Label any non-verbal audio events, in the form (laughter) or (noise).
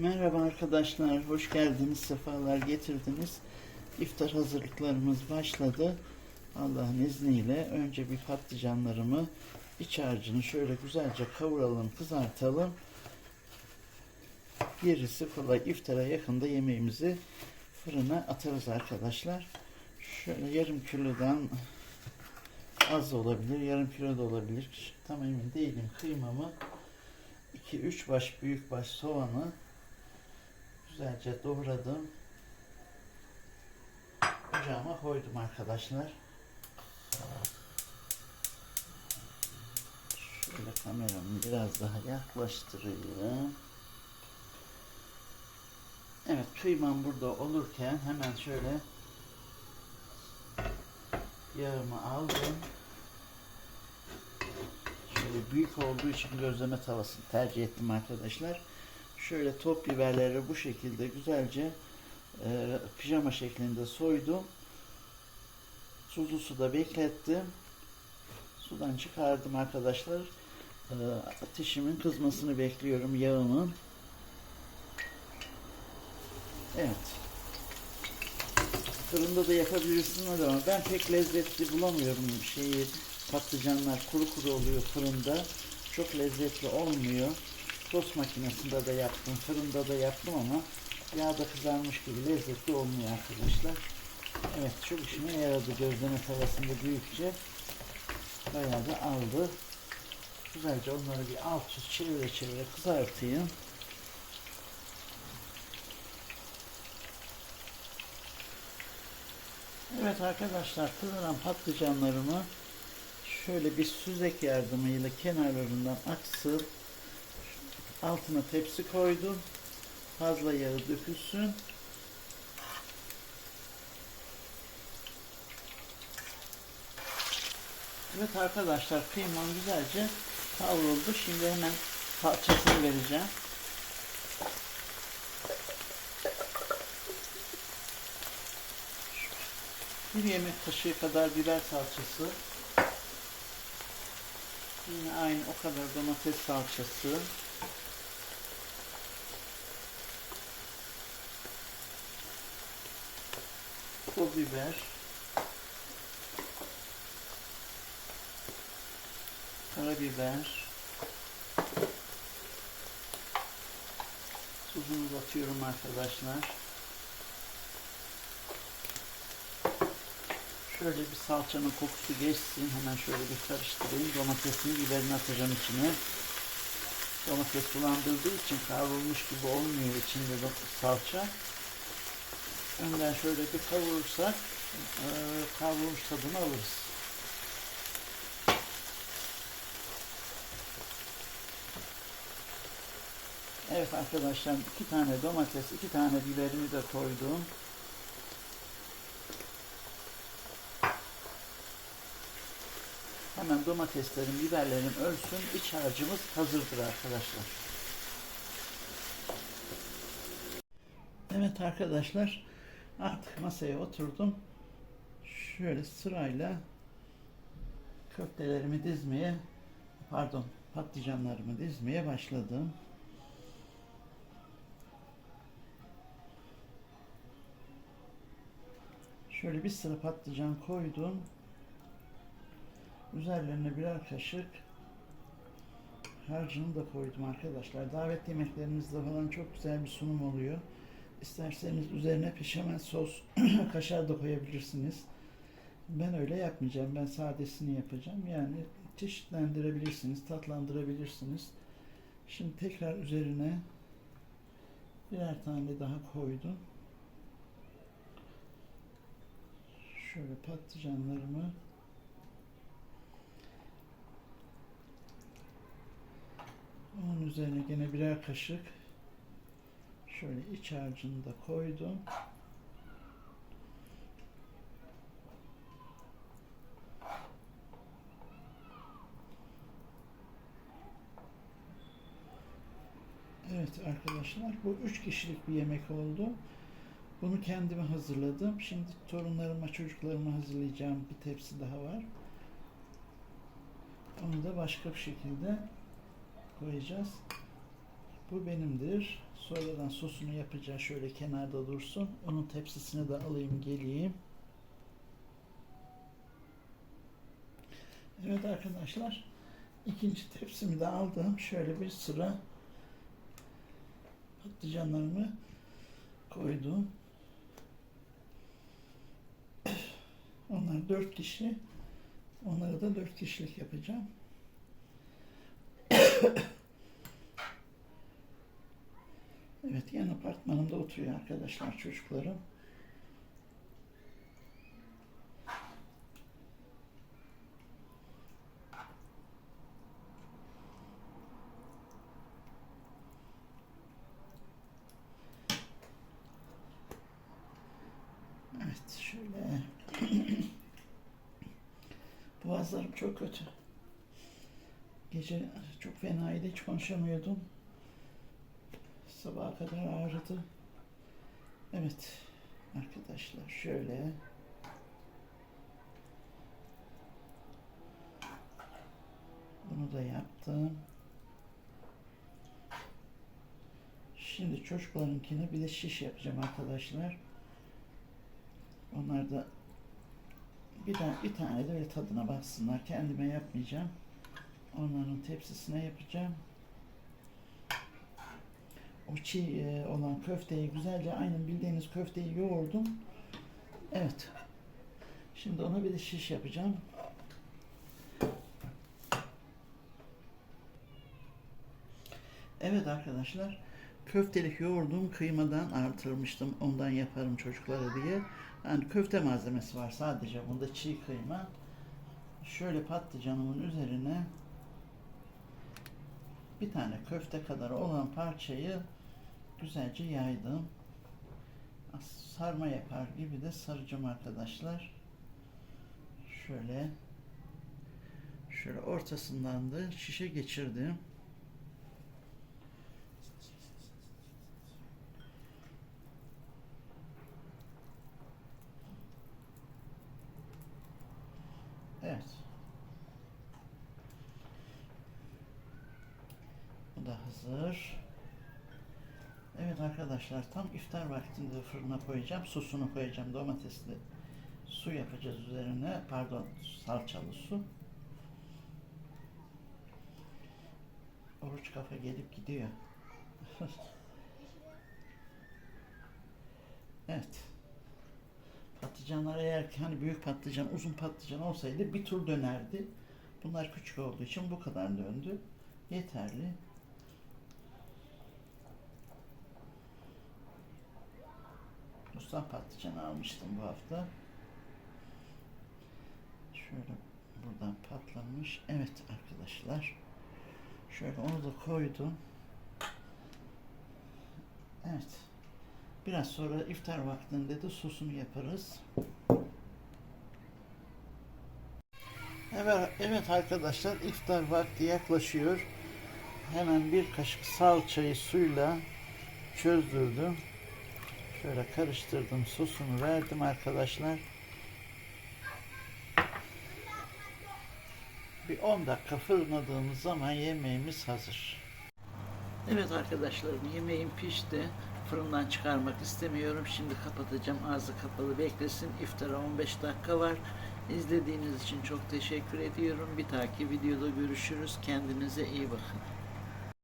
Merhaba arkadaşlar, hoş geldiniz, sefalar getirdiniz. İftar hazırlıklarımız başladı. Allah'ın izniyle önce bir patlıcanlarımı, iç harcını şöyle güzelce kavuralım, kızartalım. Gerisi kolay. İftara yakında yemeğimizi fırına atarız arkadaşlar. Şöyle yarım kilodan az olabilir, yarım kilo da olabilir. Tam emin değilim. Kıymamı 2-3 baş büyük baş soğanı güzelce doğradım. Ocağıma koydum arkadaşlar. Şöyle kameramı biraz daha yaklaştırayım. Evet kıymam burada olurken hemen şöyle yağımı aldım. Şöyle büyük olduğu için gözleme tavasını tercih ettim arkadaşlar. Şöyle top biberleri bu şekilde güzelce e, pijama şeklinde soydum. Tuzlu suda beklettim. Sudan çıkardım arkadaşlar. E, ateşimin kızmasını bekliyorum yağımın. Evet. Fırında da yapabilirsiniz ama ben pek lezzetli bulamıyorum şeyi patlıcanlar kuru kuru oluyor fırında. Çok lezzetli olmuyor. Tost makinesinde de yaptım, fırında da yaptım ama yağda kızarmış gibi lezzetli olmuyor arkadaşlar. Evet çok işime yaradı gözleme tavasında büyükçe. Bayağı da aldı. Güzelce onları bir alt üst çevire çevire kızartayım. Evet arkadaşlar kızaran patlıcanlarımı şöyle bir süzek yardımıyla kenarlarından aksın altına tepsi koydum fazla yağı dökülsün Evet arkadaşlar kıymam güzelce kavruldu şimdi hemen salçasını vereceğim Bir yemek kaşığı kadar biber salçası. Yine aynı o kadar domates salçası. Pul biber. Karabiber. Tuzunu atıyorum arkadaşlar. Şöyle bir salçanın kokusu geçsin. Hemen şöyle bir karıştırayım. Domatesini biberini atacağım içine. Domates sulandırdığı için kavrulmuş gibi olmuyor içinde de salça. Önden şöyle bir kavurursak e, kavrulmuş tadını alırız. Evet arkadaşlar iki tane domates, iki tane biberimi de koydum. Hemen domateslerim, biberlerim ölsün. İç harcımız hazırdır arkadaşlar. Evet arkadaşlar artık masaya oturdum. Şöyle sırayla köftelerimi dizmeye pardon patlıcanlarımı dizmeye başladım. Şöyle bir sıra patlıcan koydum. Üzerlerine birer kaşık harcını da koydum arkadaşlar. Davet yemeklerimizde falan çok güzel bir sunum oluyor. İsterseniz üzerine pişemen sos, (clears throat) kaşar da koyabilirsiniz. Ben öyle yapmayacağım. Ben sadesini yapacağım. Yani çeşitlendirebilirsiniz, tatlandırabilirsiniz. Şimdi tekrar üzerine birer tane daha koydum. Şöyle patlıcanlarımı Onun üzerine gene birer kaşık şöyle iç harcını da koydum. Evet arkadaşlar bu üç kişilik bir yemek oldu. Bunu kendime hazırladım. Şimdi torunlarıma, çocuklarıma hazırlayacağım bir tepsi daha var. Onu da başka bir şekilde koyacağız. Bu benimdir. Sonradan sosunu yapacağım. Şöyle kenarda dursun. Onun tepsisini de alayım geleyim. Evet arkadaşlar. ikinci tepsimi de aldım. Şöyle bir sıra patlıcanlarımı koydum. Onlar dört kişi. Onları da dört kişilik yapacağım. Evet yan apartmanımda oturuyor arkadaşlar çocuklarım. Evet şöyle. (clears throat) Boğazlarım çok kötü. Gece çok fenaydı hiç konuşamıyordum. Sabaha kadar ağrıdı. Evet arkadaşlar şöyle. Bunu da yaptım. Şimdi çocuklarınkine bir de şiş yapacağım arkadaşlar. Onlar da bir tane, bir tane de tadına baksınlar. Kendime yapmayacağım. Onların tepsisine yapacağım. O çiğ e, olan köfteyi güzelce aynen bildiğiniz köfteyi yoğurdum. Evet. Şimdi ona bir de şiş yapacağım. Evet arkadaşlar. Köftelik yoğurdum kıymadan artırmıştım. Ondan yaparım çocuklara diye. Yani köfte malzemesi var sadece. Bunda çiğ kıyma. Şöyle patlıcanımın üzerine bir tane köfte kadar olan parçayı güzelce yaydım. Sarma yapar gibi de saracağım arkadaşlar. Şöyle şöyle ortasından da şişe geçirdim. Evet. Bu da hazır. Evet arkadaşlar tam iftar vaktinde fırına koyacağım. Sosunu koyacağım. Domatesli su yapacağız üzerine. Pardon salçalı su. Oruç kafa gelip gidiyor. (laughs) evet. Patlıcanlar eğer ki hani büyük patlıcan, uzun patlıcan olsaydı bir tur dönerdi. Bunlar küçük olduğu için bu kadar döndü. Yeterli. Mustan patlıcan almıştım bu hafta. Şöyle buradan patlamış. Evet arkadaşlar. Şöyle onu da koydum. Evet. Biraz sonra iftar vaktinde de sosunu yaparız. Evet, evet arkadaşlar iftar vakti yaklaşıyor. Hemen bir kaşık salçayı suyla çözdürdüm. Şöyle karıştırdım, sosunu verdim arkadaşlar. Bir 10 dakika fırınladığımız zaman yemeğimiz hazır. Evet arkadaşlarım yemeğim pişti. Fırından çıkarmak istemiyorum. Şimdi kapatacağım. Ağzı kapalı beklesin. İftara 15 dakika var. İzlediğiniz için çok teşekkür ediyorum. Bir dahaki videoda görüşürüz. Kendinize iyi bakın.